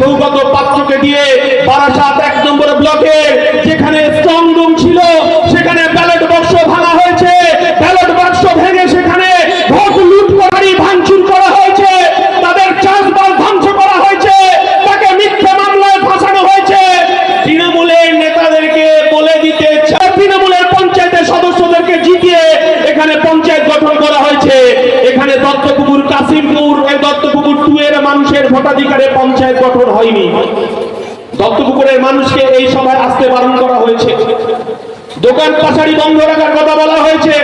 সৌগত পাত্রকে দিয়ে বারাসাত এক নম্বর ব্লকে যেখানে স্ট্রং রুম ছিল সেখানে ব্যালট বাক্স ভাঙা হয়েছে ব্যালট বাক্স ভেঙে সেখানে ভোট লুট করারই ভাঙচুর করা হয়েছে তাদের চাষবাস ধ্বংস করা হয়েছে তাকে মিথ্যে মামলায় ফাঁসানো হয়েছে তৃণমূলের নেতাদেরকে বলে দিতে চায় তৃণমূলের পঞ্চায়েতের সদস্যদেরকে জিতিয়ে এখানে পঞ্চায়েত গঠন করা হয়েছে এখানে দত্তপুকুর কাশিমপুর এই দত্তপুকুর টু এর মানুষের ভোটাধিকারে পঞ্চায়েত গঠন হয়নি। দত্তপুকুরের মানুষকে এই সভায় আসতে বারণ করা হয়েছে। দোকান পাশারি বন্ধ রাখার কথা বলা হয়েছে।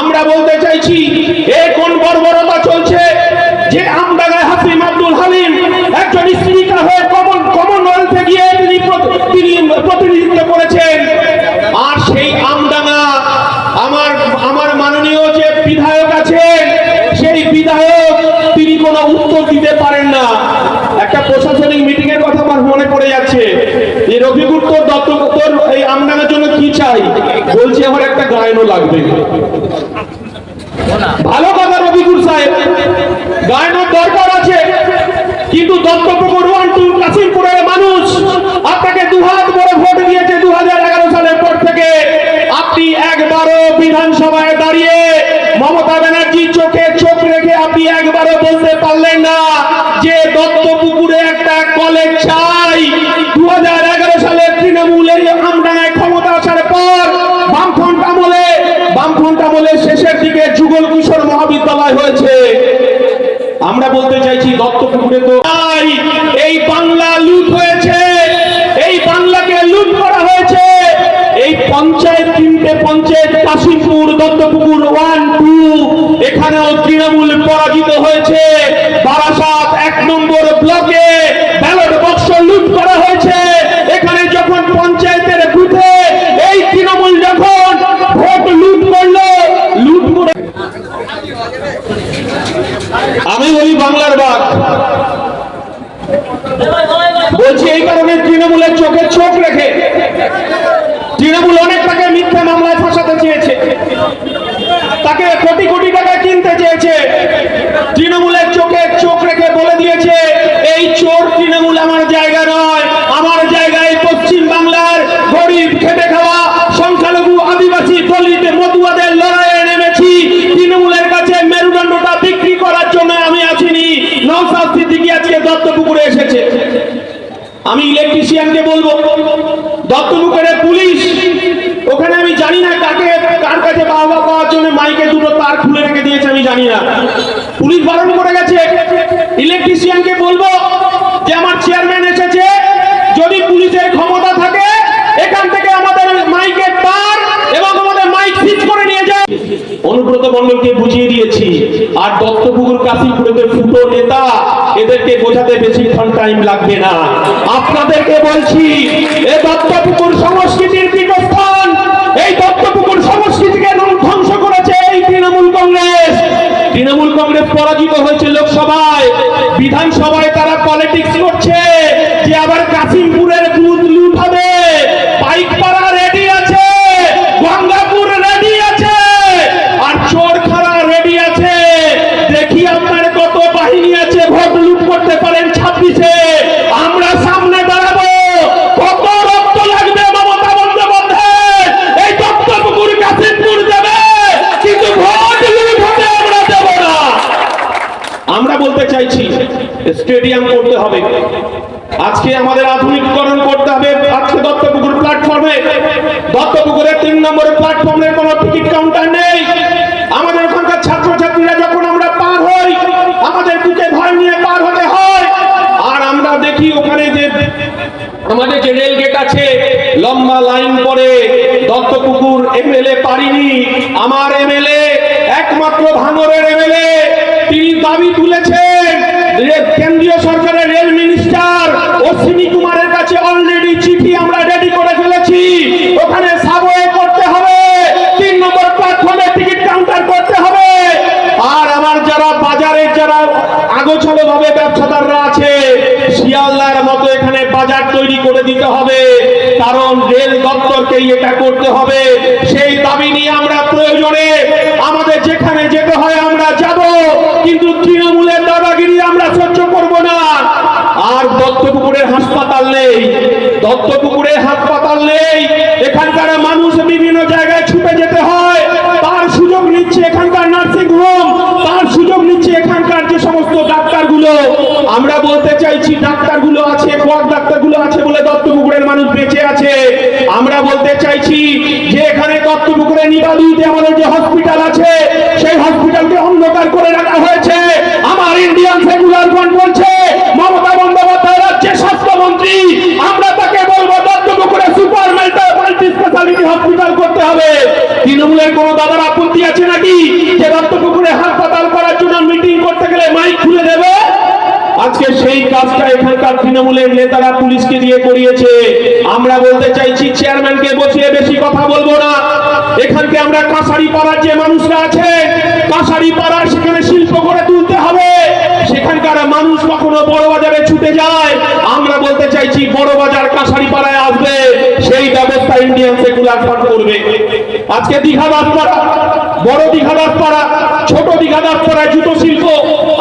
আমরা বলতে চাইছি, এ কোন বর্বরতা চলছে? যে আমডাঙ্গায় হাসিম আব্দুল হালিম একজন স্পিকার হয়ে কমন কমনওয়েলথে গিয়ে তিনি তিনি প্রতিনিধিত্ব করেছেন। আর সেই আমডাঙ্গা আমার আমার মাননীয় যে বিধায়ক উত্তর দিতে পারেন না। একটা প্রশাসনিক মিটিং এর কথা আমার মনে পড়ে যাচ্ছে। যে রফিকুর তোর দত্ত এই আমডাঙ্গার জন্য কি চাই? বলছি, আমার একটা গায়নও লাগবে। ভালো কথা রবিকুর সাহেব। গায়নের দরকার আছে, কিন্তু দত্তপুকুর ওয়ান টু কাশিমপুরের মানুষ আপনাকে দুহাত ভরে ভোট দিয়েছে দু হাজার এগারো সালের পর থেকে। আপনি একবারও বিধানসভায় দাঁড়িয়ে মমতা ব্যানার্জি চোখে চোখ রেখে আপনি একবারও বলতে পারলেন না যে দত্তপুকুরে একটা কলেজ চাই। দু হাজার এগারো সালে তৃণমূলের আমডাঙ্গায় ক্ষমতা আসার পর বামফ্রন্ট আমলে বামফ্রন্ট আমলে শেষের দিকে যুগল কিশোর মহাবিদ্যালয় হয়েছে। আমরা বলতে চাইছি দত্তপুকুরে তো তাই এই বাংলা লুট হয়েছে, এই বাংলাকে লুট করা হয়েছে। এই পঞ্চায়েত তিনটে পঞ্চায়েত, কাশিমপুর এখানেও তৃণমূল পরাজিত হয়েছে বারাসাত এক নম্বর ব্লকে ব্যালট বক্স লুট করা হয়েছে এখানে যখন পঞ্চায়েতের বুথে এই তৃণমূল যখন ভোট লুট করল লুট করে আমি বলি বাংলার বাঘ বলছি এই কারণে তৃণমূলের চোখে চোখ রেখে তৃণমূল অনেক তাকে মিথ্যা মামলায় ফাঁসাতে চেয়েছে তাকে কোটি কোটি টাকা কিনতে চেয়েছে তৃণমূলের চোখে চোখ রেখে বলে দিয়েছে, এই চোর তৃণমূল আমার জায়গা নয়। আমার জায়গায় পশ্চিম বাংলার গরিব খেটে খাওয়া সংখ্যালঘু আদিবাসী দলিত মতুয়াদের লড়াইয়ে নেমেছি। তৃণমূলের কাছে মেরুদণ্ডটা বিক্রি করার জন্য আমি আসিনি। নৌসাদ সিদ্দিকি আজকে দত্তপুকুরে এসেছে। আমি ইলেকট্রিশিয়ানকে বলব, দত্তপুকুরের পুলিশ, ওখানে আমি জানি না কাকে, কার কাছে বাবা পাওয়ার জন্য মাইকে দুটো তার খুলে রেখে দিয়েছে, আমি জানি না। বারণ করে গেছে। ইলেকট্রিশিয়ানকে বলব যে, আমার চেয়ারম্যান এসেছে। যদি পুলিশের ক্ষমতা থাকে, এখান থেকে আমাদের মাইকের তার এবং আমাদের মাইক ফিক্স করে নিয়ে যায়। অনুব্রত মন্ডলকে বুঝিয়ে দিয়েছি, আর দত্তপুকুর কাশীপুরেতে ফুটো নেতা, এদেরকে বোঝাতে বেশিক্ষণ টাইম লাগবে না। আপনাদেরকে বলছি, এ দত্তপুকুর সংস্কৃতির পীঠস্থান, এই দত্তপুকুর সংস্কৃতিকে ধ্বংস করেছে এই তৃণমূল কংগ্রেস তৃণমূল কংগ্রেস পরাজিত হয়েছে লোকসভায়। বিধানসভায় তারা পলিটিক্স করছে। যে আবার কাশিমপুরের বুথ লুট হবে পাইকপাড়া রেডি আছে গঙ্গাপুর রেডি আছে আর চোরখানা রেডি আছে দেখি আপনার কত বাহিনী আছে ভোট লুট করতে পারেন ছাব্বিশে আমরা সামনে দাঁড়াবো কত রক্ত লাগবে মমতা বন্দ্যোপাধ্যায় এই দত্তপুকুর কাশিমপুর দেবে কিন্তু ভোট লুট হতে আমরা দেব না আমরা বলতে চাইছি স্টেডিয়াম করতে হবে। আজকে আমাদের আধুনিকীকরণ করতে হবে। আজকে দত্তপুকুর প্ল্যাটফর্মে দত্তপুকুরের তিন নম্বরের প্ল্যাটফর্মের কোনো টিকিট কাউন্টার নেই। আমাদের ওখানকার ছাত্রছাত্রীরা যখন আমরা পার হই, আমাদের বুকে ভয় নিয়ে পার হতে হয়। আর আমরা দেখি ওখানে যে আমাদের যে রেল গেট আছে, লম্বা লাইন পরে দত্তপুকুর এমএলএ পারিনি। আমার এমএলএ একমাত্র ভাঙরের এমএলএ। তিনি দাবি তুলেছেন রে- কেন্দ্রীয় সরকারের রেল মিনিস্টার অশ্বিনী কুমারের কাছে অলরেডি চিঠি আমরা রেডি করে ফেলেছি। ওখানে সাবওয়ে করতে হবে, তিন নম্বর প্ল্যাটফর্মে টিকিট কাউন্টার করতে হবে। আর আমার যারা বাজারের যারা আগোছালো ভাবে ব্যবসাদাররা আছে, শিয়ালদার মতো এখানে বাজার তৈরি করে দিতে হবে। কারণ রেল দপ্তরকেই এটা করতে হবে। সেই দাবি নিয়ে আমরা প্রয়োজনে আমাদের যেখানে যেতে হয় আমরা যাব কিন্তু তৃণমূলের দাদাগিরি আমরা সহ্য করব না আর দত্ত দত্তপুকুরে হাসপাতাল নেই। এখানকার মানুষ বিভিন্ন জায়গায় ছুটে যেতে হয়। তার সুযোগ নিচ্ছে এখানকার নার্সিং হোম। তার সুযোগ নিচ্ছে এখানকার যে সমস্ত ডাক্তারগুলো। আমরা বলতে চাইছি, ডাক্তারগুলো আছে কোয়াক ডাক্তারগুলো আছে বলে দত্তপুকুরের মানুষ বেঁচে আছে। আমরা বলতে চাইছি যে এখানে দত্তপুকুরে নিবাদিতে আমাদের যে হসপিটাল আছে, সেই হসপিটালকে অন্ধকার করে রাখা হয়েছে। আমার ইন্ডিয়ান সেকুলার ফ্রন্ট বলছে, মমতা বন্দ্যোপাধ্যায় রাজ্যের স্বাস্থ্যমন্ত্রী আমরা তাকে বলব দত্তপুকুরে সুপার স্পেশালিটি হসপিটাল করতে হবে। তৃণমূলের কোনো দাদার আপত্তি আছে নাকি? যে দত্তপুকুরে হাসপাতাল করার জন্য মিটিং করতে গেলে মাইক খুলে দেবে? আজকে সেই কাজটা এখানকার তৃণমূলের নেতারা পুলিশকে দিয়ে করিয়েছে। আমরা বলতে চাইছি চেয়ারম্যানকে বসিয়ে বেশি কথা বলব না। এখানকে আমরা কাঁসারি পাড়ার যে মানুষরা আছে কাঁসারি পাড়ার সেখানে শিল্প করে তুলতে হবে। সেখানকার মানুষ কখনো বড় বাজারে ছুটে যায়। আমরা বলতে চাইছি, বড় বাজার কাঁসারি পাড়ায় আসবে, সেই ব্যবস্থা ইন্ডিয়ান সেকুলার ফান্ড করবে। আজকে দীঘা দাসপাড়া বড় দীঘা দাসপাড়া ছোট দীঘা দাসপাড়ায় জুতো শিল্প।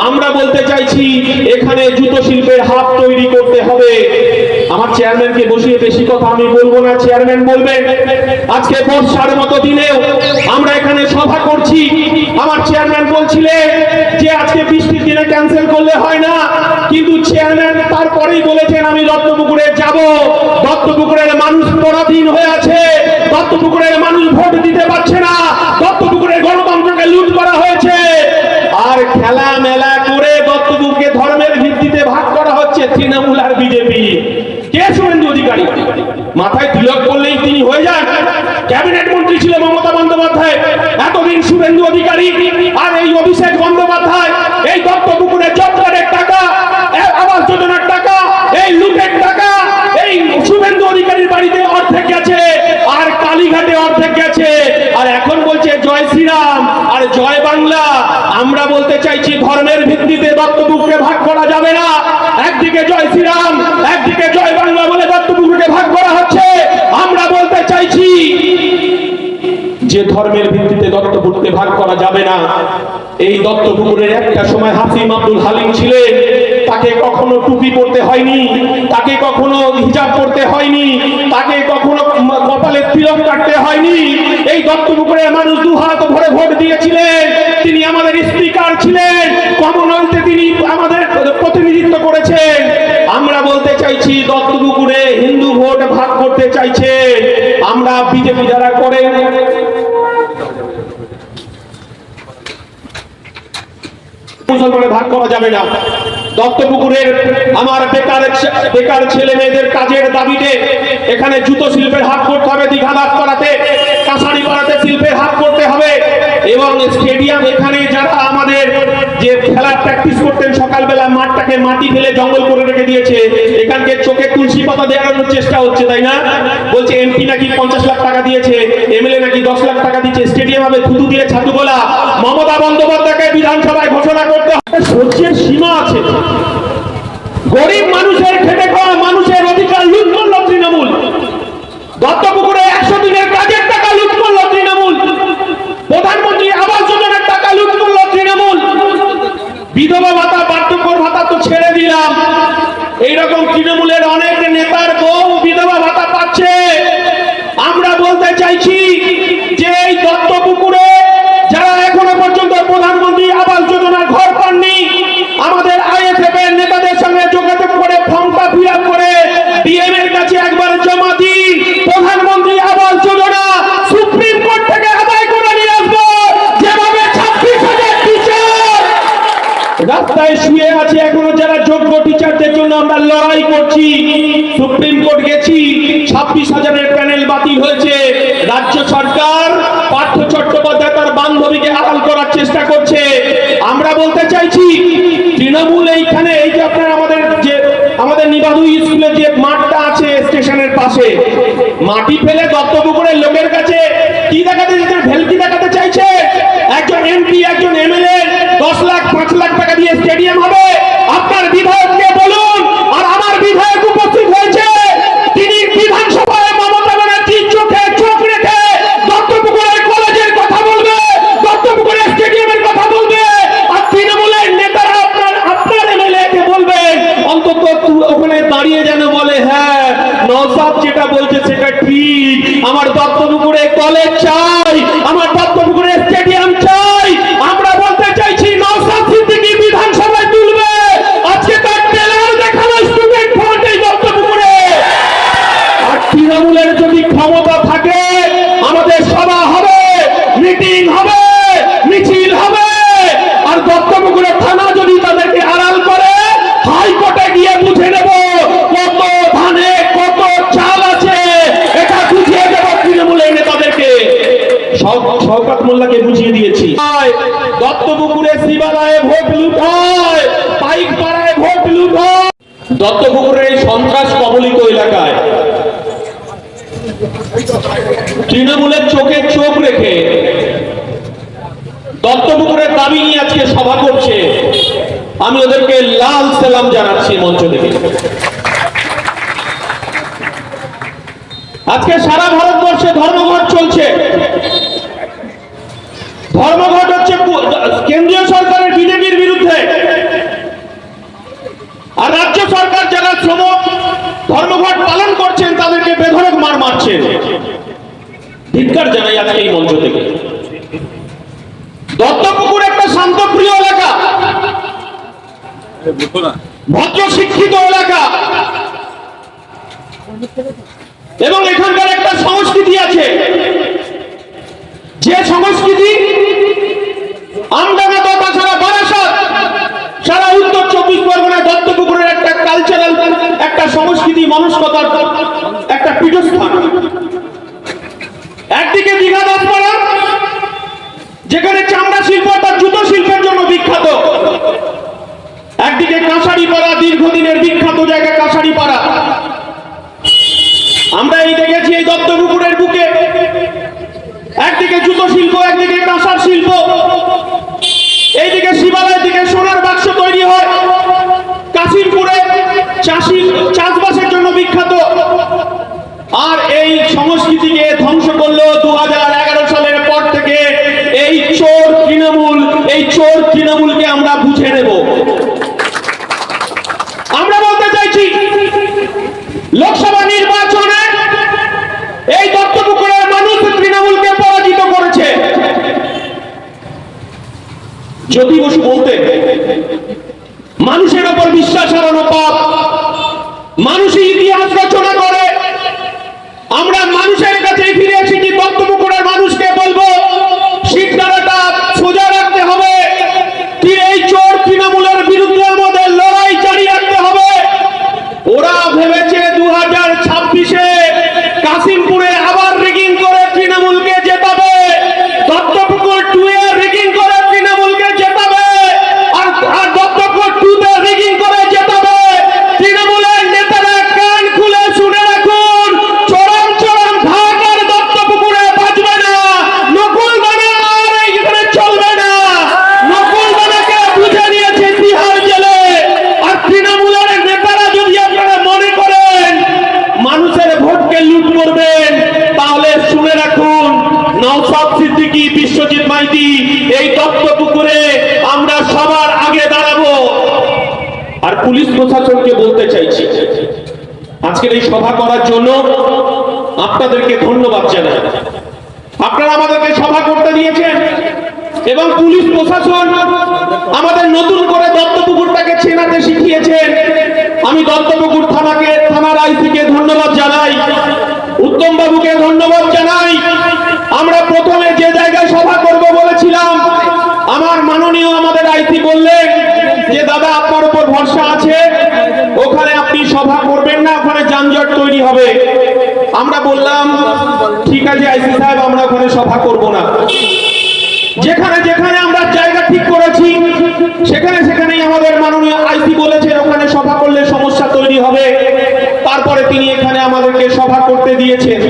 আমরা বলতে চাইছি, এখানে জুতো শিল্পের হাত তৈরি করতে হবে। আমার চেয়ারম্যানকে বসিয়ে বেশি কথা আমি বলব না, চেয়ারম্যান বলবেন আজকে বর্ষার মতো দিনেও আমরা এখানে সভা করছি। আমার চেয়ারম্যান বলছিলেন যে আজকে বৃষ্টির দিনে ক্যান্সেল করলে হয় না, কিন্তু চেয়ারম্যান তারপরেই বলেছেন আমি দত্তপুকুরে যাব। দত্তপুকুরের মানুষ পরাধীন হয়ে আছে দত্তপুকুরের মানুষ ভোট দিতে পারছে না দত্তপুকুরের গণতন্ত্রকে লুট করা হয়েছে আর খেলা মেলা করে বক্তব্যকে ধর্মের ভিত্তিতে ভাগ করা হচ্ছে তৃণমূল আর বিজেপি। কে শুভেন্দু অধিকারী? মাথায় তিলক করলেই তিনি হয়ে যান। ক্যাবিনেট মন্ত্রী ছিল মমতা বন্দ্যোপাধ্যায় এতদিন শুভেন্দু অধিকারী আর এই অভিষেক বন্দ্যোপাধ্যায় এই দত্তপুকুরের জবকারের টাকা এ- আবাস যোজনার টাকা এই লুটের টাকা এই শুভেন্দু অধিকারীর বাড়িতে অর্ধেক গেছে আর কালীঘাটে অর্ধেক গেছে আর এখন বলছে জয় শ্রীরাম আর জয় বাংলা আমরা চাইছি, ধর্মের ভিত্তিতে দত্তপুকুরকে ভাগ করা যাবে না। একদিকে জয় শ্রীরাম, একদিকে জয় বাংলা বলে দত্তপুকুরকে ভাগ করা হচ্ছে। আমরা বলতে চাইছি, যে ধর্মের ভিত্তিতে দত্তপুকুরকে ভাগ করা যাবে না, এই দত্তপুকুরের একটা সময় হাসিম আব্দুল হালিম ছিলেন। তাকে কখনো টুপি পরতে হয়নি, তাকে কখনো হিজাব পরতে হয়নি, তাকে কখনো কপালে তিলক কাটতে হয়নি। এই দত্তপুকুরের মানুষ দু হাত ভরে ভোট দিয়েছিলেন, তিনি আমাদের স্পিকার ছিলেন, কমনওয়েলথে তিনি আমাদের প্রতিনিধিত্ব করেছেন। আমরা বলতে চাইছি, দত্তপুকুরে হিন্দু ভোট ভাগ করতে চাইছেন আমরা বিজেপি যারা করেন মুসলমানে ভাগ করা যাবে না। দত্তপুকুরের আমার বেকার বেকার ছেলে মেয়েদের কাজের দাবিতে এখানে জুতো শিল্পের হাত করতে হবে, দীঘা দাস পাড়াতে কাঁসারি পাড়াতে শিল্পের হাত করতে হবে এবং স্টেডিয়াম এখানে যারা আমাদের যে খেলার প্র্যাকটিস করতেন সকালবেলা মাঠটাকে মাটি ফেলে জঙ্গল করে রেখে দিয়েছে, এখানকে চোখে তুলসী পাতা দেখানোর চেষ্টা হচ্ছে, তাই না? বলছে এমপি নাকি পঞ্চাশ লাখ টাকা দিয়েছে এমএলএ নাকি দশ লাখ টাকা দিচ্ছে স্টেডিয়াম হবে থুতু দিয়ে ছাতু বলা মমতা বন্দ্যোপাধ্যায়কে বিধানসভায় ঘোষণা করতে হবে। সীমা আছে। গরিব মানুষের খেটে খাওয়া মানুষের অধিকার লুট করল তৃণমূল দত্তপুকুরে একশো দিনের কাজের টাকা লুট করল তৃণমূল প্রধানমন্ত্রী আবাস যোজনার টাকা লুট করল তৃণমূল বিধবা ভাতা বার্ধক্য ভাতা তো ছেড়ে দিলাম এইরকম তৃণমূলের অনেক নেতার বউ বিধবা ভাতা পাচ্ছে আমরা বলতে চাইছি যে এই দত্তপুকুরে যারা এখনও পর্যন্ত প্রধানমন্ত্রী আবাস যোজনার ঘর পাননি আমাদের আইএসএফ এর নেতাদের সঙ্গে যোগাযোগ করে ফর্মটা ফিল করে ডিএম এর কাছে একবার জমা দিন প্রধানমন্ত্রী আবাস যোজনা সুপ্রিম কোর্ট থেকে আদায় করে নিয়ে আসব যেভাবে ছাব্বিশ হাজার টিচার শুয়ে আছে, এখনও যারা যোগ্য টিচারদের জন্য আমরা লড়াই করছি, সুপ্রিম কোর্ট গেছি, ছাব্বিশ হাজারের প্যানেল বাতিল হয়েছে। রাজ্য সরকার পার্থ চট্টোপাধ্যায় তার বান্ধবীকে আড়াল করার চেষ্টা করছে। আমরা বলতে চাইছি, তৃণমূল এইখানে, এই যে আপনার আমাদের যে, আমাদের নিবাদু স্কুলের যে মাঠটা আছে স্টেশনের পাশে, মাটি ফেলে দত্তপুকুরের লোকের কাছে কি দেখাতে ভেলকি দেখাতে চাইছে? একজন এমপি একজন এমএলএ দশ লাখ পাঁচ লাখ টাকা দিয়ে স্টেডিয়াম হবে আপনার বিধায়ককে বলুন আর আমার বিধায়ক উপস্থিত হয়েছে তিনি বিধানসভায় মমতা ব্যানার্জির চোখে চোখ রেখে দত্তপুকুরের কলেজের কথা বলবে দত্তপুকুরের স্টেডিয়ামের কথা বলবে আর তৃণমূলের নেতারা আপনার আপনার এমএলএ কে বলবেন অন্তত তু- ওখানে দাঁড়িয়ে যেন বলে হ্যাঁ নওসাদ কলেজ চাই আমার দত্তপুকুরের স্টেডিয়াম চাই আমরা বলতে চাইছি নওশাদ সিদ্দিকী বিধানসভায় তুলবে আজকে তার ট্রেলার দেখানো স্টুডেন্ট ফ্রন্ট এই দত্তপুকুরে আর তৃণমূলের যদি ক্ষমতা থাকে আমাদের সভা হবে মিটিং হবে মিছিল হবে আর দত্তপুকুরের থানা যদি তাদেরকে আড়াল করে হাইকোর্টে গিয়ে বুঝে নেব কত ধানে কত চাল আছে এটা বুঝিয়ে দেব তৃণমূলের নেতাদেরকে শও- শওকত মোল্লাকে বুঝিয়ে দিয়েছি। দত্তপুকুরে শিবালয়ে ভোট লুট হয় পাইক পাড়ায় ভোট লুট হয় দত্তপুকুরের এই সন্ত্রাস কবলিত এলাকায় তৃণমূলের চোখে চোখ রেখে দত্তপুকুরের দাবি নিয়ে আজকে সভা করছে। আমি ওদেরকে লাল সালাম জানাচ্ছি মঞ্চ থেকে। আজকে সারা ভারতবর্ষে ধর্মঘট চলছে। ধর্মঘট হচ্ছে কেন্দ্রীয় সরকারের বিজেপির বিরুদ্ধে। আর রাজ্য সরকার যারা শ্রম, ধর্মঘট পালন করছেন, তাদেরকে বেধরক মার মারছেন ধিক্কার জানাই আজকে এই মঞ্চ থেকে। দত্তপুকুর একটা শান্তপ্রিয় এলাকা। ভদ্র শিক্ষিত এলাকা। এবং এখানকার একটা সংস্কৃতি আছে। যে সংস্কৃতি আমডাঙ্গা তথা সারা বারাসাত, সারা উত্তর চব্বিশ পরগনায় দত্তপুকুরের একটা কালচারাল একটা সংস্কৃতি মনস্কতার, একটা পীঠস্থান। একদিকে দীঘা দাসপাড়া, যেখানে চামড়া শিল্প তার জুতো শিল্পের জন্য বিখ্যাত। একদিকে কাঁসারি পাড়া দীর্ঘদিনের বিখ্যাত জায়গা কাঁসারি পাড়া আমরা এই দেখেছি এই দত্তপুকুরের বুকে একদিকে জুতো শিল্প, একদিকে কাঁসার শিল্প। এইদিকে শিবালয়ের দিকে সোনার বাক্স তৈরি হয়। কাশিমপুরে চাষি চাষবাসের জন্য বিখ্যাত। আর এই সংস্কৃতিকে ধ্বংস করল দু হাজার এগারো সালের পর থেকে এই চোর তৃণমূল এই চোর তৃণমূলকে আমরা বুঝে নেব। আমরা বলতে চাইছি, লোকসভা নির্বাচনে এই দত্তপুকুরের মানুষ তৃণমূলকে পরাজিত করেছে জ্যোতি বসু বলতেন মানুষের ওপর বিশ্বাস হারানো পাপ মানুষই ইতিহাস রচনা করে আমরা মানুষের কাছে ফিরে এসেছি দত্তপুকুরের মানুষকে বলব শিবদারাটা সোজা রাখতে হবে কি এই চোর তৃণমূলের বিরুদ্ধে আমাদের লড়াই জারি রাখতে হবে ওরা ভেবেছে দু হাজার ছাব্বিশে কাশিমপুরে আবার রিগিং করে তৃণমূলকে জেতাবে দত্তপুকুর টু এ রিগিং করে তৃণমূলকে জেতাবে আর আর দত্তপুর টু তে রিগিং করে জেতাবে তৃণমূলের নেতারা কান খুলে শুনে রাখুন চরম চরম ঢাকার দত্তপুকুরে বাজবে না নকুল দানা আর এইখানে চলবে না নকুল দানাকে বুঝে নিয়েছে তিহার জেলে আর তৃণমূলের নেতারা যদি আপনারা মনে করেন মানুষের ভোটকে লুট করবেন তাহলে শুনে রাখুন নওশাদ সিদ্দিকী বিশ্বজিৎ মাইতি এই দত্তপুকুরে আমরা সবার আগে দাঁড়াবো আর পুলিশ প্রশাসনকে বলতে চাইছি আজকের এই সভা করার জন্য আপনাদেরকে ধন্যবাদ জানাই। আপনারা আমাদেরকে সভা করতে দিয়েছেন এবং পুলিশ প্রশাসন আমাদের নতুন করে দত্তপুকুরটাকে চেনাতে শিখিয়েছেন। আমি দত্তপুকুর থানাকে, থানার আইসিকে ধন্যবাদ জানাই। উত্তম বাবুকে ধন্যবাদ জানাই। আমরা প্রথমে যে জায়গায় সভা করব বলেছিলাম, আমার মাননীয় আমাদের আইসি বললেন যে, দাদা, আপনার উপর ভরসা আছে। ওখানে আপনি সভা করবেন না। যানজট তৈরি হবে। আমরা বললাম, ঠিক আছে আইসি সাহেব, আমরা ওখানে সভা করব না। যেখানে যেখানে আমরা জায়গা ঠিক করেছি, সেখানে সেখানেই আমাদের মাননীয় আইসি বলেছেন, ওখানে সভা করলে সমস্যা তৈরি হবে। তারপরে তিনি এখানে আমাদেরকে সভা করতে দিয়েছেন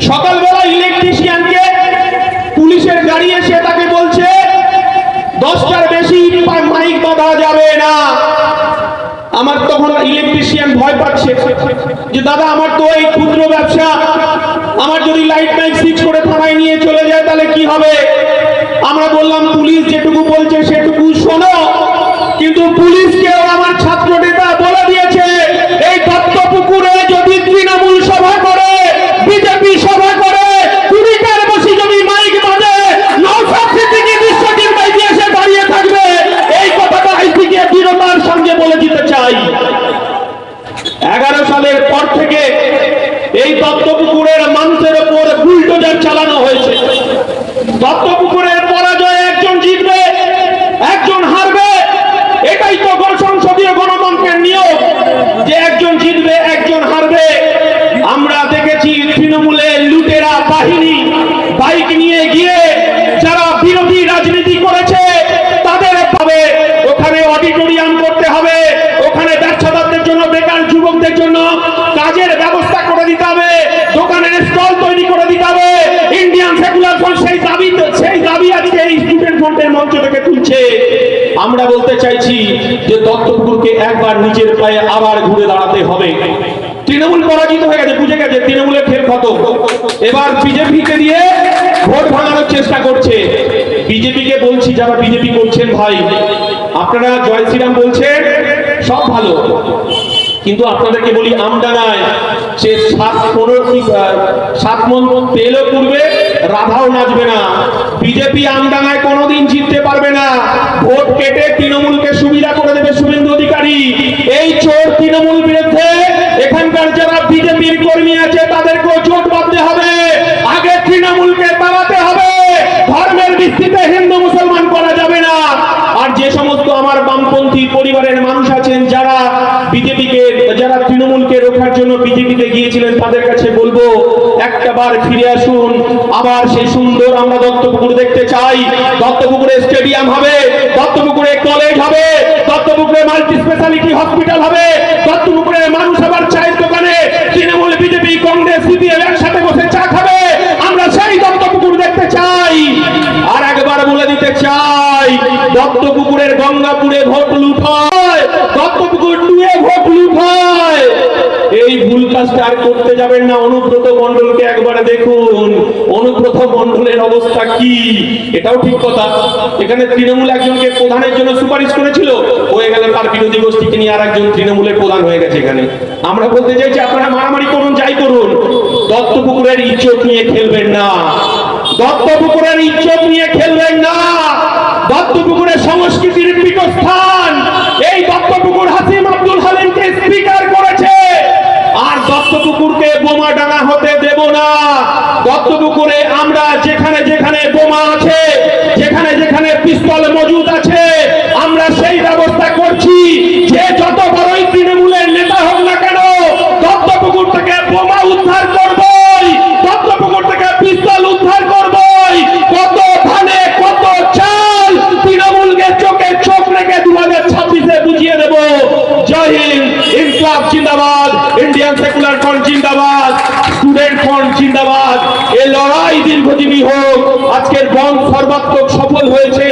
সকালবেলা ইলেকট্রিশিয়ানকে পুলিশের গাড়ি এসে তাকে বলছে দশটার বেশি পা- মাইক বাঁধা যাবে না আমার তখন ইলেকট্রিশিয়ান ভয় পাচ্ছে যে, দাদা, আমার তো এই ক্ষুদ্র ব্যবসা, আমার যদি লাইট মাইক সুইচ করে থানায় নিয়ে চলে যায়, তাহলে কি হবে? আমরা বললাম, পুলিশ যেটুকু বলছে, সেটুকু শোনো কিন্তু পুলিশকেও আমার ছাত্র নেতা বলে দিয়েছে এই দত্তপুকুরে যদি তৃণমূল সভা করে বিজেপি সভা করে কুড়িটার বাহিনী বাইক নিয়ে গিয়ে যারা বিরোধী রাজনীতি করেছে, তাদের পাবে ওখানে অডিটোরিয়াম করতে হবে, ওখানে ব্যবসাদারদের জন্য, বেকার যুবকদের জন্য কাজের ব্যবস্থা করে দিতে হবে, দোকানের স্টল তৈরি করে দিতে হবে ইন্ডিয়ান সেকুলার ফ্রন্ট সেই দাবি সেই দাবি আজকে এই স্টুডেন্ট ফ্রন্টের মঞ্চ থেকে তুলছে। আমরা বলতে চাইছি যে দত্তপুকুরকে একবার নিজের পায়ে আবার ঘুরে দাঁড়াতে হবে। তৃণমূল পরাজিত হয়ে গেছে, বুঝে গেছে, তৃণমূলের খেল কত এবার বিজেপিকে দিয়ে ভোট ভাঙানোর চেষ্টা করছে। বিজেপিকে বলছি, যারা বিজেপি করছেন ভাই, আপনারা জয় শ্রীরাম বলছেন, সব ভালো। কিন্তু আপনাদেরকে বলি আমডাঙায় সে সাত পনেরো সাত মন তেলও পুড়বে, রাধাও নাচবে না। বিজেপি আমডাঙায় কোনোদিন জিততে পারবে না। ভোট কেটে তৃণমূলকে সুবিধা করে দেবে শুভেন্দু অধিকারী। এই চোর তৃণমূল বিরুদ্ধে যারা বিজেপির কর্মী আছে, তাদেরকেও জোট বাঁধতে হবে। আগে তৃণমূলকে তাড়াতে হবে। ধর্মের ভিত্তিতে হিন্দু, মুসলমান করা যাবে না। আর যে সমস্ত আমার বামপন্থী পরিবারের মানুষ আছেন, যারা বিজেপিকে, যারা তৃণমূলকে রোখার জন্য বিজেপিতে গিয়েছিলেন, তাদের কাছে বলব, একটা বার ফিরে আসুন। আবার সেই সুন্দর আমরা দত্তপুকুর দেখতে চাই। দত্তপুকুরে স্টেডিয়াম হবে, দত্তপুকুরে কলেজ হবে, দত্তপুকুরে মাল্টি স্পেশালিটি হসপিটাল হবে, দত্তপুকুরে মানুষ আবার চায়ের দোকানে তৃণমূল বিজেপি কংগ্রেস সিপিএম একসাথে বসে চা খাবে আমরা সেই দত্তপুকুর দেখতে চাই আর একবার বলে দিতে চাই দত্তপুকুরের গঙ্গাপুরে ভোট দত্তপুকুর টুয়ে ভোট এই ভুল কাজটা আর করতে যাবেন না। অনুব্রত মন্ডলকে একবারে দেখুন। অনুব্রত মন্ডলের অবস্থা কি? এটাও ঠিক কথা। এখানে তৃণমূল একজনকে প্রধানের জন্য সুপারিশ করেছিল। হয়ে গেল তার বিরোধী গোষ্ঠীকে নিয়ে আর একজন তৃণমূলের প্রধান হয়ে গেছে এখানে। আমরা বলতে চাইছি, আপনারা মারামারি করুন, যাই করুন। দত্তপুকুরের ইজ্জত নিয়ে খেলবেন না। দত্তপুকুরের ইজ্জত নিয়ে খেলবেন না। পীঠস্থান। এই দত্তপুকুর হাসিম আব্দুল হালিমকে স্পিকার করেছে। আর দত্তপুকুরকে বোমা ডাঙা হতে দেব না। দত্তপুকুরে আমরা যেখানে যেখানে বোমা আছে, যেখানে যেখানে পিস্তল মজুদ আছে আমরা সেই ব্যবস্থা করছি যে যত বড়ই তৃণমূলের নেতা হোক না কেন দত্তপুকুর থেকে বোমা উদ্ধার করবই দত্তপুকুর থেকে পিস্তল উদ্ধার করবই কত ধানে কত চাল তৃণমূলকে চোখে চোখ রেখে দু হাজার ছাব্বিশে বুঝিয়ে দেব জয় হিন্দ ইনকলাব জিন্দাবাদ ইন্ডিয়ান সেকুলার ফ্রন্ট জিন্দাবাদ স্টুডেন্ট ফ্রন্ট জিন্দাবাদ। এ লড়াই দীর্ঘজীবী হোক, আজকের বন্ধ সর্বাত্মক সফল হয়েছে।